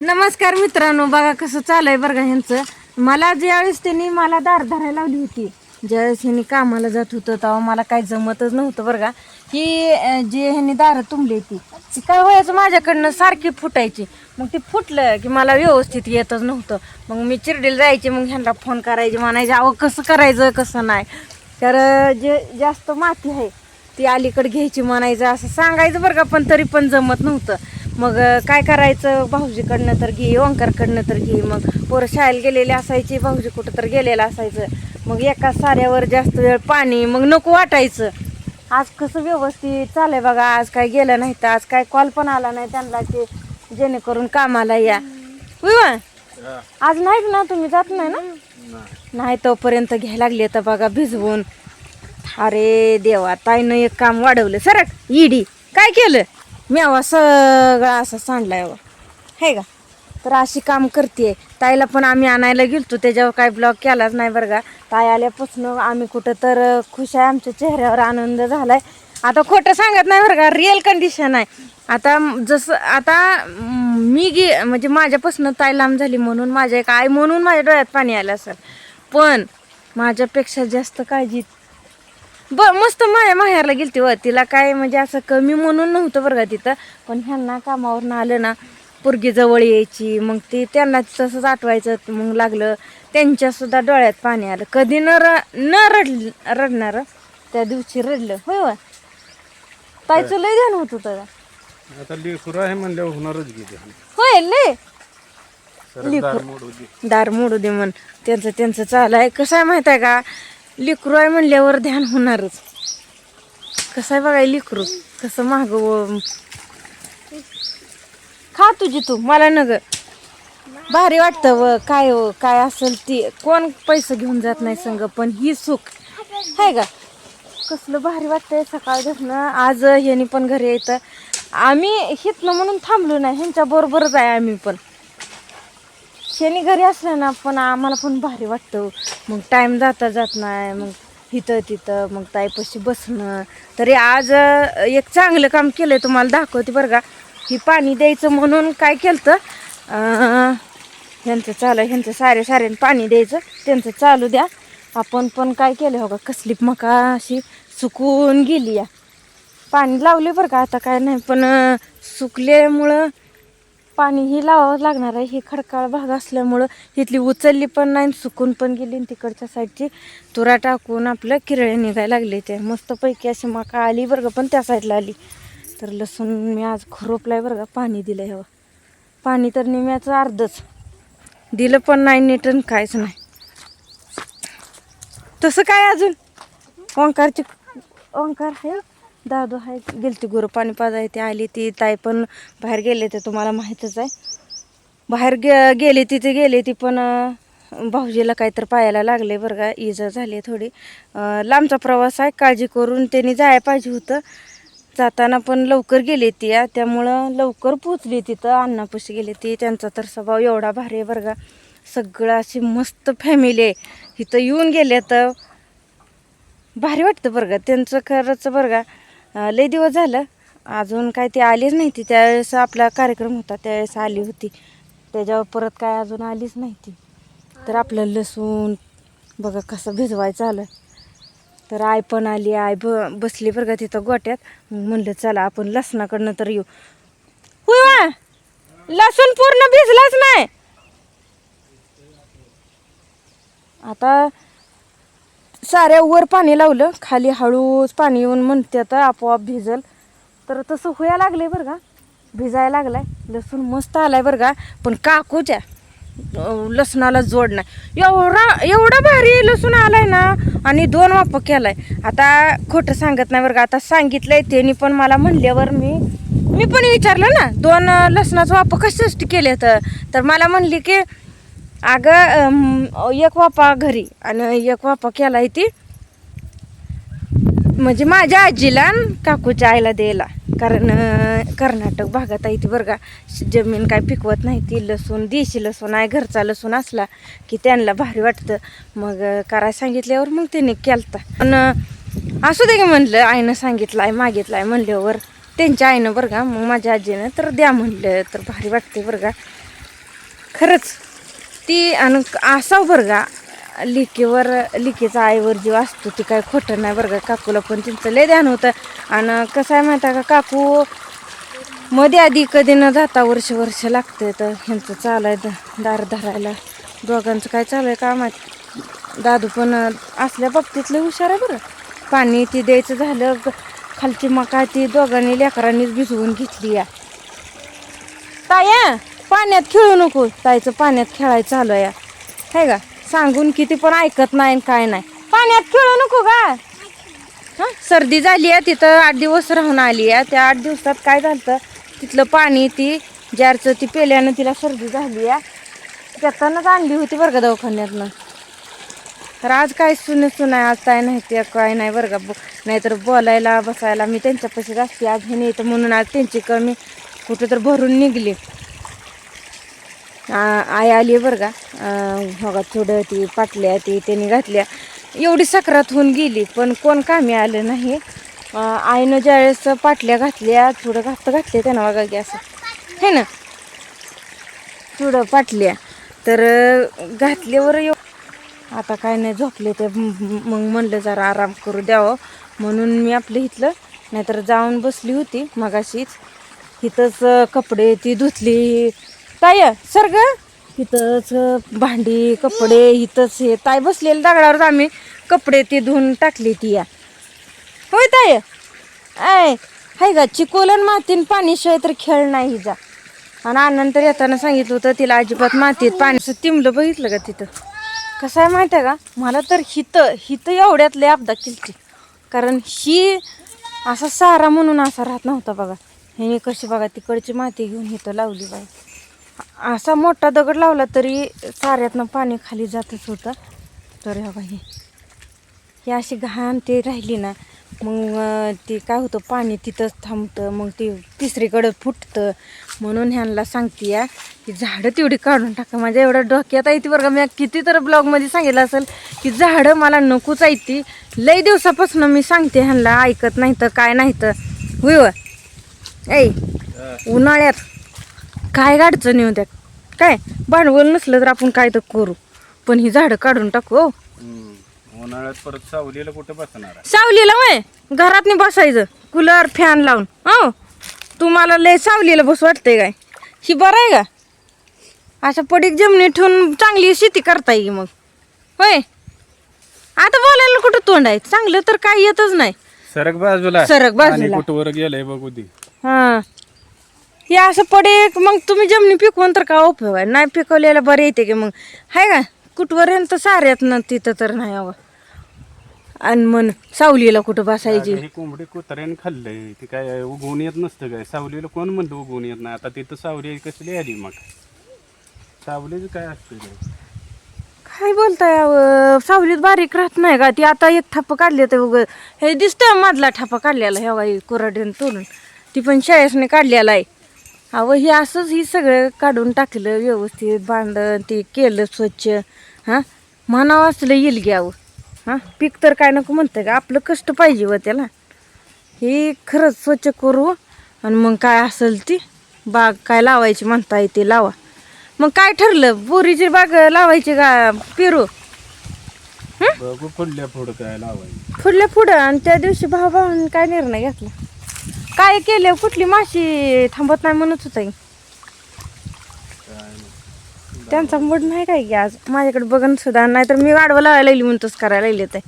नमस्कार मित्रांनो बघा कसं चाललंय बरं का ह्यांचं. मला ज्यावेळेस त्यांनी मला दार धरायला लावली होती ज्यावेळेस ह्यांनी कामाला जात होतं तेव्हा मला काही जमतच नव्हतं बरं का. की जे ह्यांनी दारं तुंबली होती ती काय व्हायचं माझ्याकडनं सारखी फुटायची. मग ती फुटलं की मला व्यवस्थित येतच नव्हतं. मग मी चिरडीला जायचे मग ह्यांना फोन करायचे म्हणायचे अहो कसं करायचं कसं नाही? तर जे जास्त माती आहे ती अलीकडे घ्यायची म्हणायचं असं सांगायचं बरं का पण तरी पण जमत नव्हतं. मग काय करायचं? भाऊजीकडनं तर घे ओंकारकडनं तर घे. मग पोरं शाळेला गेलेले असायचे भाऊजी कुठं तर गेलेलं असायचं. मग एका साऱ्यावर जास्त वेळ पाणी मग नको वाटायचं. आज कसं व्यवस्थित चालय बघा आज काय गेलं नाही तर आज काय कॉल पण आला नाही त्यांना की जेणेकरून कामाला या? आज नाहीत ना तुम्ही? जात नाही ना? नाही. तोपर्यंत घ्यायला लागले तर बघा भिजवून. अरे देवा ताईनं एक काम वाढवलं. सरक इडी काय केलं? मेवा सगळा असा सांडलाय व हे का? तर अशी काम करते ताईला पण आम्ही आणायला गेलतो त्याच्यावर काय ब्लॉग केलाच नाही बरं का. ताई आल्यापासून आम्ही कुठं तर खुश आहे आमच्या चेहऱ्यावर आनंद झाला आहे आता खोटं सांगत नाही बरं का रिअल कंडिशन आहे. आता जसं आता मी गे म्हणजे माझ्यापासून ताई लांब झाली म्हणून माझ्या एक आई म्हणून माझ्या डोळ्यात पाणी आलं असेल. पण माझ्यापेक्षा जास्त काळजी ब मस्त माया माहेरला गेलती व तिला काय म्हणजे असं कमी म्हणून नव्हतं बरं का तिथं पण ह्यांना कामावरनं आलं ना पोरगी जवळ यायची मग ते त्यांना तसंच आठवायचं मग लागलं त्यांच्या सुद्धा डोळ्यात पाणी आलं. कधी न र न रड रडणार त्या दिवशी रडलं. होय व? ताईचं लय ध्यान होत होतं. आता आहे म्हणल्यावर होणारच गेले होय लय. दार मोडू दे म्हण. त्यांचं त्यांचं चालू आहे. कसं आहे माहीत आहे का? लिकरू आहे म्हणल्यावर ध्यान होणारच. कसं आहे बघा लिकरू? कसं माग खा तुझी तू मला नग. भारी वाटतं व काय हो काय असेल ती. कोण पैसे घेऊन जात नाही संग पण ही सुख. आहे का? कसलं भारी वाटतंय सकाळ आज ह्यानी पण घरी येतं आम्ही हितनं म्हणून थांबलो नाही ह्यांच्या बरोबरच आहे आम्ही पण. शनी घरी असलं ना पण आम्हाला पण भारी वाटतं. मग टाईम जाता जात नाही मग इथं तिथं मग ताईपाशी बसणं. तरी आज एक चांगलं काम केलंय तुम्हाला दाखवते बरं का. ही पाणी द्यायचं म्हणून काय केलं तर ह्यांचं चालू ह्यांचं सारे साऱ्याने पाणी द्यायचं. त्यांचं चालू द्या. आपण पण काय केलं हो का? कसली मका अशी सुकून गेली या. पाणी लावले बरं का? आता काय नाही पण सुकल्यामुळं पाणी ही लावावं लागणार आहे. ही खडकाळ भाग असल्यामुळं इथली उचलली पण नाही सुकून पण गेली. आणि तिकडच्या साईडची तुरा टाकून आपलं किरळे निघायला लागले ते. मस्तपैकी अशी माका आली बरं पण त्या साईडला आली. तर लसूण मी आज खरोपलाय बरं का पाणी दिलं हवं. पाणी तर निम्याचं अर्धच. दिलं पण नाही नीटन कायच काहीच नाही. तसं काय अजून? ओंकारची ओंकार हे? दादू आहे गेलती गुरु पाणी पाजाय ती आली ती ताई पण बाहेर गेले ते तुम्हाला माहीतच आहे. बाहेर गे गेली ती ते गेली ती पण भाऊजीला काहीतरी पाहायला लागले बरं का इजा झाली थोडी. लांबचा प्रवास आहे काळजी करून त्यांनी जायला पाहिजे होतं. जाताना पण लवकर गेली ती या त्यामुळं लवकर पोचली तिथं अन्नापाशी गेली ती. त्यांचा तर स्वभाव एवढा भारी आहे बरं का. सगळं अशी मस्त फॅमिली आहे. इथं येऊन गेले तर भारी वाटतं बरं का. त्यांचं खरंच बरं का लई लय दिवस झालं. अजून काय ती आलीच नाही ती. त्यावेळेस आपला कार्यक्रम होता त्यावेळेस आली होती. त्याच्यावर परत काय अजून आलीच नाही ती. तर आपलं लसूण बघा कसं भिजवायचं आलं तर आई पण आली. आई ब बसली बरं का तिथं गोट्यात. म्हणलं चला आपण लसणाकडनं तर येऊ. होय लसूण पूर्ण भिजलाच नाही. आता साऱ्या वर पाणी लावलं खाली हळूच पाणी येऊन म्हणते आता आपोआप भिजल. तर तसं होया लागले बरं का? भिजायला लागलाय. लसूण मस्त आलाय बरं का? पण काकूच्या लसणाला जोड नाही. एवढा एवढा भारी लसूण आलाय ना आणि दोन वाप केलाय. आता खोटं सांगत नाही बरं का? आता सांगितलंय त्यांनी पण मला म्हणल्यावर मी मी पण विचारलं ना दोन लसणाचं वाप कशासाठी केले तर तर मला म्हणली की अगं एक वापा घरी आणि एक वापा आहे ती. म्हणजे माझ्या आजीला काकूच्या आईला द्यायला. कारण कर्नाटक भागात आहे ती बरं का. जमीन काय पिकवत नाही ती. लसूण देशी लसूण आहे घरचा लसूण असला की त्यांना भारी वाटतं. मग कराय करायला सांगितल्यावर मग त्यांनी केलता. पण असू दे की म्हणलं आईनं सांगितलं आहे मागितलं आहे म्हणल्यावर त्यांच्या आईनं बरं का मग माझ्या आजीनं तर द्या म्हणलं तर भारी वाटते बरं का. खरंच. ती आणि असावं बरं का लिकीवर लिकीचा आईवर जीव असतो ती काय खोटं नाही बरं का काकूला पण त्यांचं लय ध्यान होतं. आणि कसं आहे माहिती आहे का काकू मध्ये आधी कधी न जाता वर्ष वर्ष लागतं तर ह्यांचं चालू आहे द- दार धरायला. दोघांचं काय चालू आहे का माहीत दादू पण असल्या बाबतीतलं हुशार आहे बरं. पाणी ती द्यायचं झालं ग- खालची मका ती दोघांनी लेकरांनीच भिजवून घेतली या. ताया! पाण्यात खेळू नको. ताईचं पाण्यात खेळायचं चालू आहे. आहे का? सांगून किती पण ऐकत नाही आणि काय नाही. पाण्यात खेळू नको का? हां? सर्दी झाली आहे तिथं आठ दिवस राहून आली आहे. त्या आठ दिवसात काय झालं तिथलं पाणी ती ज्यारचं ती पेल्यानं तिला सर्दी झाली आहे. त्यातनंच आणली होती बरं का दवाखान्यातनं. तर आज काय सुने सुनाय आज काय नाही ते काय नाही बरं का. ब- नाहीतर बोलायला बसायला मी त्यांच्यापाशी असते आज हे नाही तर म्हणून आज त्यांची कमी कुठं तर भरून निघली. आई आली बरं का. बघा थोडं ती पाटल्या ती त्यांनी घातल्या. एवढी सक्रात होऊन गेली पण कोण कामी आलं नाही. आईनं ज्यावेळेस पाटल्या घातल्या थोडं घात घातले त्यांना बघा की असं. हे ना? थोडं पाटल्या. तर घातल्यावर येऊ आता काय नाही झोपले ते मग म्हणलं जरा आराम करू द्यावं. म्हणून मी आपलं इथलं नाहीतर जाऊन बसली होती मगाशीच. इथंच कपडे ती धुतली. ताय सर ग. इथंच भांडी कपडे इथंच हे ताय बसलेलं दगडावर आम्ही कपडे ती धुवून टाकली ती. या होय ताय आय हाय का चिकोलन मातीन पाणीशिवाय तर खेळ नाही हिचा आणि आनंतर येताना सांगितलं होतं तिला अजिबात मातीत पाणी तिमलं बघितलं का तिथं. कसं आहे माहिती आहे का? मला तर हितं हितं एवढ्यात लय अपदा केली कारण ही असा सारा म्हणून असा राहत नव्हता बघा. ह्याने कशी बघा तिकडची माती घेऊन हिथं लावली बाई. असा मोठा दगड लावला तरी साऱ्यातनं पाणी खाली जातच होतं. तर हे बघा हे. ही अशी घाण ते राहिली ना मग ते काय होतं पाणी तिथंच थांबतं मग ते तिसरीकडं फुटतं. म्हणून ह्यांना सांगते या की झाडं तेवढी काढून टाका. माझ्या एवढ्या डोक्यात आहे ती बरं का. मी किती तर ब्लॉगमध्ये सांगितलं असेल की झाडं मला नकोच आहे ती. लई दिवसापासून मी सांगते ह्यांना ऐकत नाही तर काय नाही तर होय व. ऐ उन्हाळ्यात काय अडचणी होत्या? काय? भांडवल नसलं तर आपण काय तर करू. पण ही झाडं काढून टाकू हो. हम्म. उन्हाळ्यात परत सावलीला कुठे बसणार आहे? सावलीला वय? घरात नाही बसायचं. कूलर फॅन लावून. हो. तुम्हाला लय सावलीला बस वाटतंय काय? ही बरं आहे का? अशा पडीक जमिनी ठेवून चांगली शेती करता येईल मग? होय? आता बोलायला कुठं तोंड आहे? चांगलं तर काय येतच नाही. सरक बाजूला. सरक बाजूला. आणि कुठवर गेलंय बघू दे हा. हे असं पडे मग तुम्ही जमिनी पिकवून तर का उपयोग आहे? नाही पिकवलेलं बरं येते की मग? हाय का? कुठवरेंत साऱ्यात ना तिथं तर नाही हवं. आणि मन सावलीला कुठं बसायची? ही कोंबडी कुत्र्याने खाल्लंय. ती काय उगवून येत नसतं काय? सावलीला कोण म्हणलं उगवून येत नाही? आता तिथं सावली कसली आली मग? सावलीच काय असतं ते? काय बोलताय अहो? सावलीत बारीक राहत नाही का? ती आता एक ठप्प काढले तर उग. हे दिसतंय मधला ठप्पा काढलेला हे बाई कुराडीन तोडून. ती पण शाळेसने काढलेला आहे. अहो हे असंच ही सगळं काढून टाकलं व्यवस्थित बांधलं ते केलं स्वच्छ. हां? म्हणावं असलं येईल घ्यावं हां? पीक तर काय नको म्हणतं का? आपलं कष्ट पाहिजे व त्याला. हे खरंच स्वच्छ करू आणि मग काय असेल ती बाग काय लावायची म्हणता येते लावा. मग काय ठरलं? बोरीची बाग लावायची का पेरू? बघू पुढल्या पुढं काय लावायचं. पुढं आणि त्या दिवशी भाऊ भावाने काय निर्णय घेतला? काय केलं? कुठली माशी थांबत नाही म्हणत होता. त्यांचा मूड नाही काय की आज? माझ्याकडे बघन सुद्धा नाही तर मी वाढवा लावायला लागली म्हणून तसं करायला लागले ते.